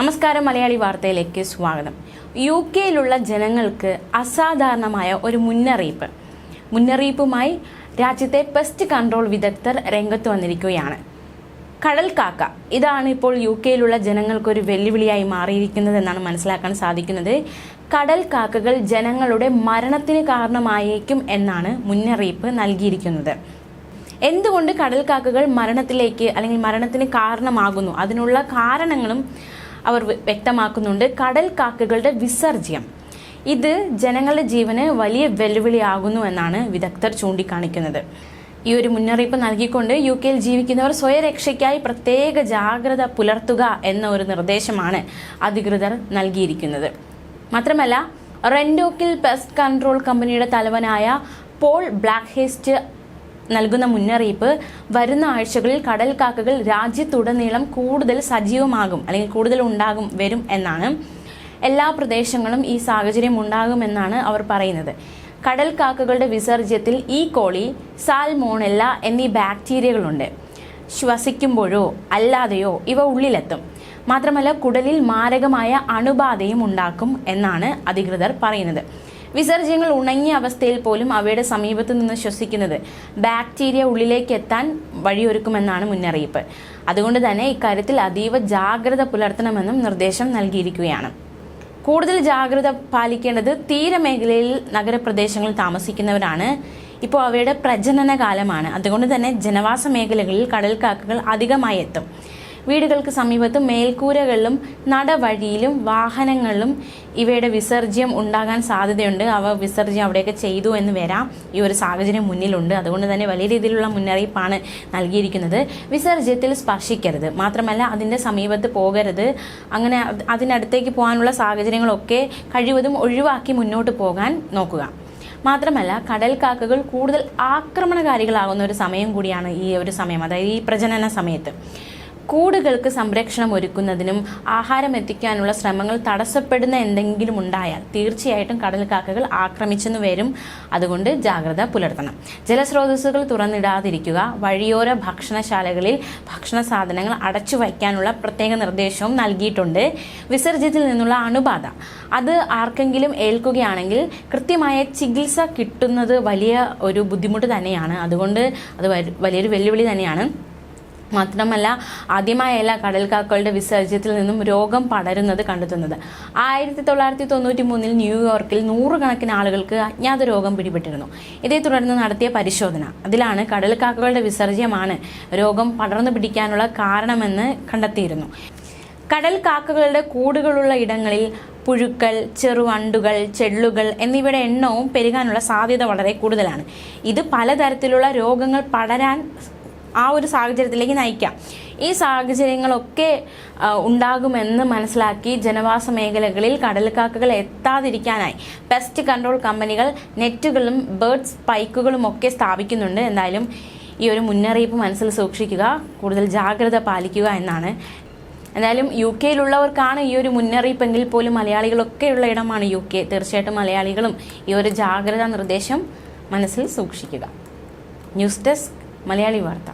നമസ്കാരം മലയാളി വാർത്തയിലേക്ക് സ്വാഗതം. യു കെയിലുള്ള ജനങ്ങൾക്ക് അസാധാരണമായ ഒരു മുന്നറിയിപ്പ്. മുന്നറിയിപ്പുമായി രാജ്യത്തെ പെസ്റ്റ് കൺട്രോൾ വിദഗ്ധർ രംഗത്ത് വന്നിരിക്കുകയാണ്. കടൽ കാക്ക ഇതാണ് ഇപ്പോൾ യു കെയിലുള്ള ജനങ്ങൾക്കൊരു വെല്ലുവിളിയായി മാറിയിരിക്കുന്നത് എന്നാണ് മനസ്സിലാക്കാൻ സാധിക്കുന്നത്. കടൽ കാക്കകൾ ജനങ്ങളുടെ മരണത്തിന് കാരണമായേക്കും എന്നാണ് മുന്നറിയിപ്പ് നൽകിയിരിക്കുന്നത്. എന്തുകൊണ്ട് കടൽ കാക്കകൾ മരണത്തിലേക്ക് അല്ലെങ്കിൽ മരണത്തിന് കാരണമാകുന്നു? അതിനുള്ള കാരണങ്ങളും അവർ വ്യ- വ്യക്തമാക്കുന്നുണ്ട്. കടൽ കാക്കകളുടെ വിസർജ്യം. ഇത് ജനങ്ങളുടെ ജീവന് വലിയ വെല്ലുവിളിയാകുന്നു എന്നാണ് വിദഗ്ധർ ചൂണ്ടിക്കാണിക്കുന്നത്. ഈ ഒരു മുന്നറിയിപ്പ് നൽകിക്കൊണ്ട് യു കെയിൽ ജീവിക്കുന്നവർ സ്വയരക്ഷയ്ക്കായി പ്രത്യേക ജാഗ്രത പുലർത്തുക എന്ന ഒരു നിർദ്ദേശമാണ് അധികൃതർ നൽകിയിരിക്കുന്നത്. മാത്രമല്ല റെൻഡോക്കിൽ പെസ്റ്റ് കൺട്രോൾ കമ്പനിയുടെ തലവനായ പോൾ ബ്ലാക്ക്ഹേസ്റ്റ് നൽകുന്ന മുന്നറിയിപ്പ് വരുന്ന ആഴ്ചകളിൽ കടൽ കാക്കകൾ രാജ്യത്തുടനീളം കൂടുതൽ സജീവമാകും അല്ലെങ്കിൽ കൂടുതൽ ഉണ്ടാകും വരും എന്നാണ് എല്ലാ പ്രദേശങ്ങളും ഈ സാഹചര്യം ഉണ്ടാകുമെന്നാണ് അവർ പറയുന്നത്. കടൽ കാക്കകളുടെ വിസർജ്യത്തിൽ ഈ കോളി സാൽമോണെല്ല എന്നീ ബാക്ടീരിയകളുണ്ട്. ശ്വസിക്കുമ്പോഴോ അല്ലാതെയോ ഇവ ഉള്ളിലെത്തും. മാത്രമല്ല കുടലിൽ മാരകമായ അണുബാധയും ഉണ്ടാക്കും എന്നാണ് അധികൃതർ പറയുന്നത്. വിസർജ്യങ്ങൾ ഉണങ്ങിയ അവസ്ഥയിൽ പോലും അവയുടെ സമീപത്ത് നിന്ന് ശ്വസിക്കുന്നത് ബാക്ടീരിയ ഉള്ളിലേക്ക് എത്താൻ വഴിയൊരുക്കുമെന്നാണ് മുന്നറിയിപ്പ്. അതുകൊണ്ട് തന്നെ ഇക്കാര്യത്തിൽ അതീവ ജാഗ്രത പുലർത്തണമെന്നും നിർദ്ദേശം നൽകിയിരിക്കുകയാണ്. കൂടുതൽ ജാഗ്രത പാലിക്കേണ്ടത് തീരമേഖലയിൽ നഗരപ്രദേശങ്ങളിൽ താമസിക്കുന്നവരാണ്. ഇപ്പോൾ അവയുടെ പ്രജനന കാലമാണ് അതുകൊണ്ട് തന്നെ ജനവാസ മേഖലകളിൽ കടൽക്കാക്കകൾ അധികമായി എത്തും. വീടുകൾക്ക് സമീപത്ത് മേൽക്കൂരകളിലും നടവഴിയിലും വാഹനങ്ങളിലും ഇവയുടെ വിസർജ്യം ഉണ്ടാകാൻ സാധ്യതയുണ്ട്. അവ വിസർജ്യം അവിടെയൊക്കെ ചെയ്തു എന്ന് വരാം. ഈ ഒരു സാഹചര്യം മുന്നിലുണ്ട്. അതുകൊണ്ട് തന്നെ വലിയ രീതിയിലുള്ള മുന്നറിയിപ്പാണ് നൽകിയിരിക്കുന്നത്. വിസർജ്യത്തിൽ സ്പർശിക്കരുത്. മാത്രമല്ല അതിന്റെ സമീപത്ത് പോകരുത്. അങ്ങനെ അതിനടുത്തേക്ക് പോകാനുള്ള സാഹചര്യങ്ങളൊക്കെ കഴിവതും ഒഴിവാക്കി മുന്നോട്ട് പോകാൻ നോക്കുക. മാത്രമല്ല കടൽ കാക്കകൾ കൂടുതൽ ആക്രമണകാരികളാകുന്ന ഒരു സമയം കൂടിയാണ് ഈ ഒരു സമയം. അതായത് ഈ പ്രജനന സമയത്ത്. കൂടുകൾക്ക് സംരക്ഷണം ഒരുക്കുന്നതിനും ആഹാരം എത്തിക്കാനുള്ള ശ്രമങ്ങൾ തടസ്സപ്പെടുന്ന എന്തെങ്കിലും ഉണ്ടായാൽ തീർച്ചയായിട്ടും കടൽക്കാക്കകൾ ആക്രമിച്ചെന്ന് വരും. അതുകൊണ്ട് ജാഗ്രത പുലർത്തണം. ജലസ്രോതസ്സുകൾ തുറന്നിടാതിരിക്കുക വഴിയോര ഭക്ഷണശാലകളിൽ ഭക്ഷണ സാധനങ്ങൾ അടച്ചു വയ്ക്കാനുള്ള പ്രത്യേക നിർദ്ദേശവും നൽകിയിട്ടുണ്ട്. വിസർജ്യത്തിൽ നിന്നുള്ള അണുബാധ. അത് ആർക്കെങ്കിലും ഏൽക്കുകയാണെങ്കിൽ കൃത്യമായ ചികിത്സ കിട്ടുന്നത് വലിയ ഒരു ബുദ്ധിമുട്ട് തന്നെയാണ്. അതുകൊണ്ട് അത് വലിയൊരു വെല്ലുവിളി തന്നെയാണ്. മാത്രമല്ല ആദ്യമായല്ല കടൽക്കാക്കളുടെ വിസർജ്യത്തിൽ നിന്നും രോഗം പടരുന്നത് കണ്ടെത്തുന്നത്. ആയിരത്തി തൊള്ളായിരത്തി തൊണ്ണൂറ്റി മൂന്നിൽ ന്യൂയോർക്കിൽ നൂറുകണക്കിന് ആളുകൾക്ക് അജ്ഞാത രോഗം പിടിപെട്ടിരുന്നു. ഇതേ തുടർന്ന് നടത്തിയ പരിശോധന. അതിലാണ് കടൽക്കാക്കകളുടെ വിസർജ്യമാണ് രോഗം പടർന്നു പിടിക്കാനുള്ള കാരണമെന്ന് കണ്ടെത്തിയിരുന്നു. കടൽ കാക്കകളുടെ കൂടുകളുള്ള ഇടങ്ങളിൽ പുഴുക്കൾ ചെറുവണ്ടുകൾ ചെള്ളുകൾ എന്നിവയുടെ എണ്ണവും പെരുകാനുള്ള സാധ്യത വളരെ കൂടുതലാണ്. ഇത് പലതരത്തിലുള്ള രോഗങ്ങൾ പടരാൻ ആ ഒരു സാഹചര്യത്തിലേക്ക് നയിക്കാം. ഈ സാഹചര്യങ്ങളൊക്കെ ഉണ്ടാകുമെന്ന് മനസ്സിലാക്കി ജനവാസ മേഖലകളിൽ കടൽക്കാക്കകൾ എത്താതിരിക്കാനായി പെസ്റ്റ് കൺട്രോൾ കമ്പനികൾ നെറ്റുകളും ബേർഡ് സ്പൈക്കുകളും ഒക്കെ സ്ഥാപിക്കുന്നുണ്ട്. എന്തായാലും ഈ ഒരു മുന്നറിയിപ്പ് മനസ്സിൽ സൂക്ഷിക്കുക കൂടുതൽ ജാഗ്രത പാലിക്കുക എന്നാണ്. എന്തായാലും യു കെയിലുള്ളവർക്കാണ് ഈ ഒരു മുന്നറിയിപ്പെങ്കിൽ പോലും മലയാളികളൊക്കെയുള്ള ഇടമാണ് യു കെ. തീർച്ചയായിട്ടും മലയാളികളും ഈ ഒരു ജാഗ്രതാ നിർദ്ദേശം മനസ്സിൽ സൂക്ഷിക്കുക. ന്യൂസ് ഡെസ്ക് മലയാളി വാർത്ത.